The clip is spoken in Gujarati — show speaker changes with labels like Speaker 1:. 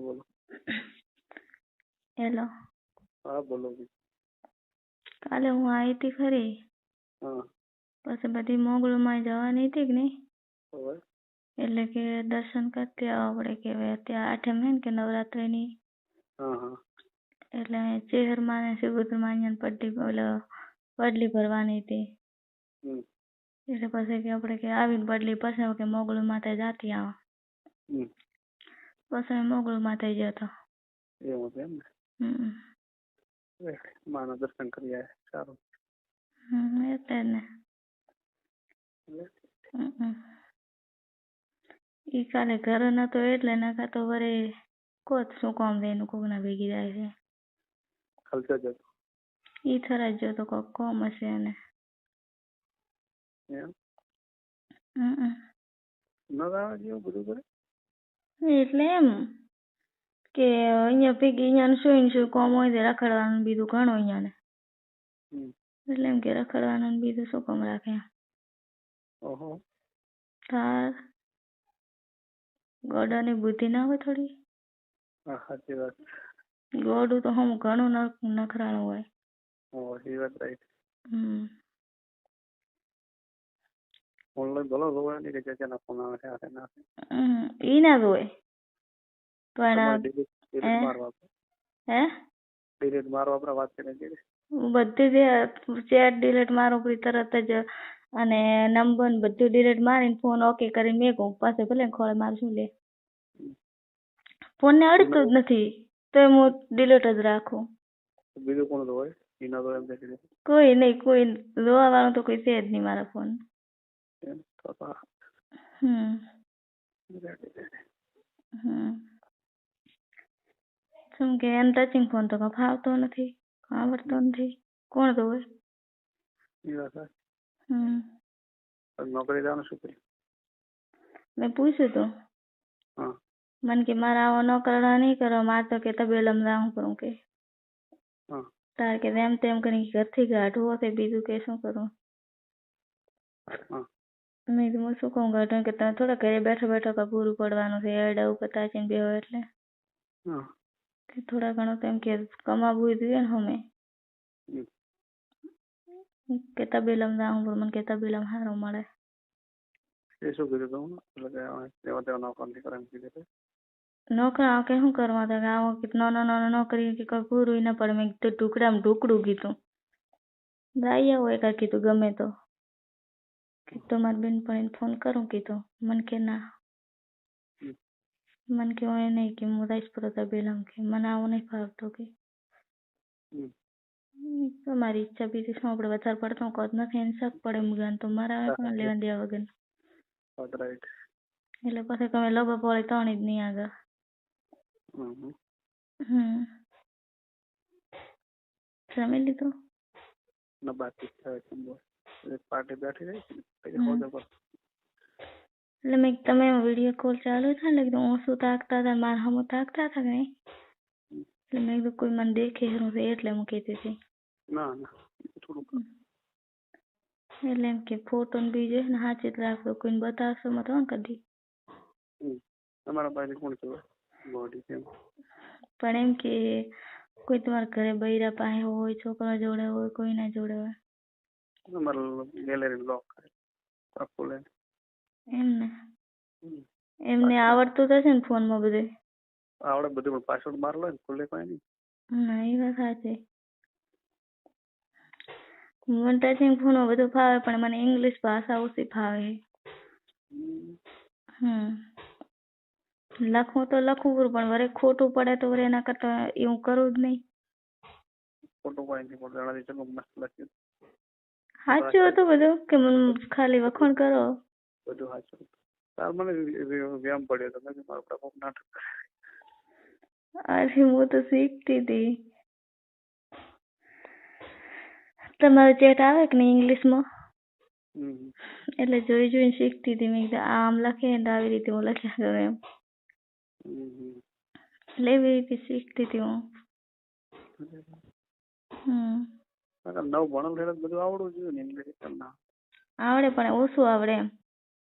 Speaker 1: હા બોલો.
Speaker 2: હેલો.
Speaker 1: હા બોલો
Speaker 2: કાલે હું આવી હતી ખરી?
Speaker 1: હા.
Speaker 2: પછી બધી મોગળમાં જવાની હતી કે નહીં? એટલે કે દર્શન કરતી આવો આપણે કે ત્યાં આઠમ હે ને કે નવરાત્રિની? એટલે ચેહરમાં ને સિબુદ્રમાં અહીંયા પટ્ટી ઓલો પડલી ભરવાની હતી. એટલે પછી કે આપણે કે આવીને પડલી પછી કે મોગલું માથે જાતી આવો. પછી અમે મોગલમાં થઈ ગયો હતા
Speaker 1: એવું છે એમ ને? માના દર્શન કરી આવ્યા સારું.
Speaker 2: હમ એટલે ને. ઈ કાલે ઘરે નતો એટલે નાખા તો વરે કોત શું કામ દે એનું કોકના ભેગી જાય છે.
Speaker 1: ખલતો જતો
Speaker 2: ઈ થરા જો તો કોક કોમ હશે એને.
Speaker 1: હમ
Speaker 2: હમ.
Speaker 1: ન આવે જેવું બધું કરે?
Speaker 2: એટલે એમ કે અહીંયા ભેગી અહીંયા શું શું કોમ હોય તે રખડવાનું બીજું ઘણું અહીંયા ને એટલે એમ કે રખડવાનું બીજું શું કોમ રાખે.
Speaker 1: ઓહો.
Speaker 2: તાર ગોડાની બુદ્ધિ ના હોય થોડી?
Speaker 1: હા સાચી વાત.
Speaker 2: ગોડું તો હમ ઘણું નખ- નખરાળું હોય.
Speaker 1: ઓહો એ વાત રાઈટ
Speaker 2: હમ.
Speaker 1: ઓનલાઈન ભલો જોવા નહીં કે ચાચાના ફોન આવે છે આ છે ને આ છે.
Speaker 2: હમ ઈ ના જ પણ હે?
Speaker 1: મારવા.
Speaker 2: હે
Speaker 1: delete મારવા આપણે વાત.
Speaker 2: બધી જ ચેટ ડિલીટ મારું પછી તરત જ અને નંબર બધું ડિલીટ મારીને ફોન ઓકે કરીને કહું પાસે ભલે ખોળે મારું શું લે ફોન ને અડતું જ નથી તો હું ડિલીટ જ રાખું
Speaker 1: બીજું કોણ હોય એના તો એમ
Speaker 2: કોઈ નહીં કોઈ જોવા વાળું તો કોઈ છે જ નહીં મારા ફોન
Speaker 1: રેડી, રેડી.
Speaker 2: હમ શું કે એમ ટચિંગ ફોન તો કાંઈ ફાવતો નથી? આવડતો નથી? કોણ
Speaker 1: હવે નોકરી જવાનું શું કર્યું?
Speaker 2: મેં પૂછ્યું તું. મને કે મારા આવો ન કરવા નહીં કરવા મારે તો કે તબેલમ હું કરું કે તાર કે એમ તેમ કરીને ઘરથી કાઢવું હશે બીજું કે શું કરું? મેં કીધું શું કહું? કાઢું કે તમે થોડા ઘરે બેઠા બેઠા કાંઈ પૂરું પડવાનું છે એડા ઉપર તાચીને બેહો એટલે.
Speaker 1: હા.
Speaker 2: કે થોડા ઘણું તો એમ કે કમાવું જોઈએ ને હમે.
Speaker 1: હમ.
Speaker 2: કે તબેલમ જાઉં પણ મને કે તબેલમ સારું મળે.
Speaker 1: એ શું કીધું તું? એટલે કે તેવા તેવા નોકર નથી એમ કીધું તે.
Speaker 2: નોકરા કે શું કરવા હતા? કે આવો કે નાનો નાનો નોકરી કે કોઈ પૂરું ન પડે. મેં કીધું ટુકડામાં ઢુકડું કીધું. જાય હોય કાંઈ કીધું ગમે તો. કીધું મારી બેનપણીને ફોન કરું કીધો. મને કે ના. મને કે હું નહીં કે હું રાજપુરા બેલમ કે મને આવું નહીં ફાવતું કે. તો મારી ઈચ્છા બીજી શું આપણે વધારે પડતો કોત નથી એને શક પડે મુગાન તો મારા પણ લેવા દેવા વગર. એટલે પછી તમે લોભા પડે ત્રણ જ નહીં આગળ.
Speaker 1: હમ.
Speaker 2: જમી લીધું?
Speaker 1: ના બાકી છે કેમ બોલ. એક પાર્ટી બેઠી રહી છે ને, પછી
Speaker 2: હમ.
Speaker 1: હોદે પર.
Speaker 2: એટલે મેં કીધું તમે વીડિયો કોલ ચાલુ છે ને? એટલે હું શું તાકતા હતા? મારા હમું તાકતા હતા કે નહીં? એટલે મેં કીધું કોઈ મને દેખે ખરું છે એટલે હું કહેતી હતી.
Speaker 1: ના ના થોડુંક.
Speaker 2: એટલે એમ કે ફોટો ને બીજું છે ને સાચી જ રાખજો. કોઈને બતાવશો મત હો ને કદી.
Speaker 1: હમ. તમારા પાસે કોણ છે બોડી કેમ?
Speaker 2: પણ એમ કે કોઈ તમારા ઘરે બૈરા પાસે હોય છોકરા જોડે હોય કોઈના જોડે હોય.
Speaker 1: તમારું ગેલેરી લોક કરે આખું લે
Speaker 2: એમ ને
Speaker 1: હમ.
Speaker 2: એમને આવડતું તો હશે ને ફોનમાં બધું
Speaker 1: આવડે બધું પણ પાસવર્ડ માર લો ને ખુલે કોઈ નહીં
Speaker 2: ના એ વાત સાચી મને ટચિંગ ફોનમાં બધું ફાવે પણ મને ઇંગ્લિશ ભાષા ઓછી ફાવે
Speaker 1: હમ.
Speaker 2: હમ લખવું તો લખવું પૂરું પણ વરે ખોટું પડે તો વરે એના કરતા એવું કરવું જ નહીં
Speaker 1: નથી પણ જણાવી ચલો મસ્ત લખ્યું
Speaker 2: સાચું હતું બધું? કે ખાલી વખાણ કરો?
Speaker 1: બધું સાચું તાર મને વ્યાયામ પડ્યો તમે કે મારો પ્રકોપ નાટક
Speaker 2: અરે હું તો શીખતી હતી તમારો ચેટ આવે કે નહીં ઇંગ્લિશમાં. એટલે જોઈ જોઈને શીખતી હતી મેં કીધું આમ લખે ને આવી રીતે હું લખ્યા કરું એમ. એટલે એવી રીતે શીખતી હતી હું. હમ.
Speaker 1: નકર નવ ભણેલ એટલે બધું આવડવું જોઈએ ને ના.
Speaker 2: આવડે પણ ઓછું આવડે એમ.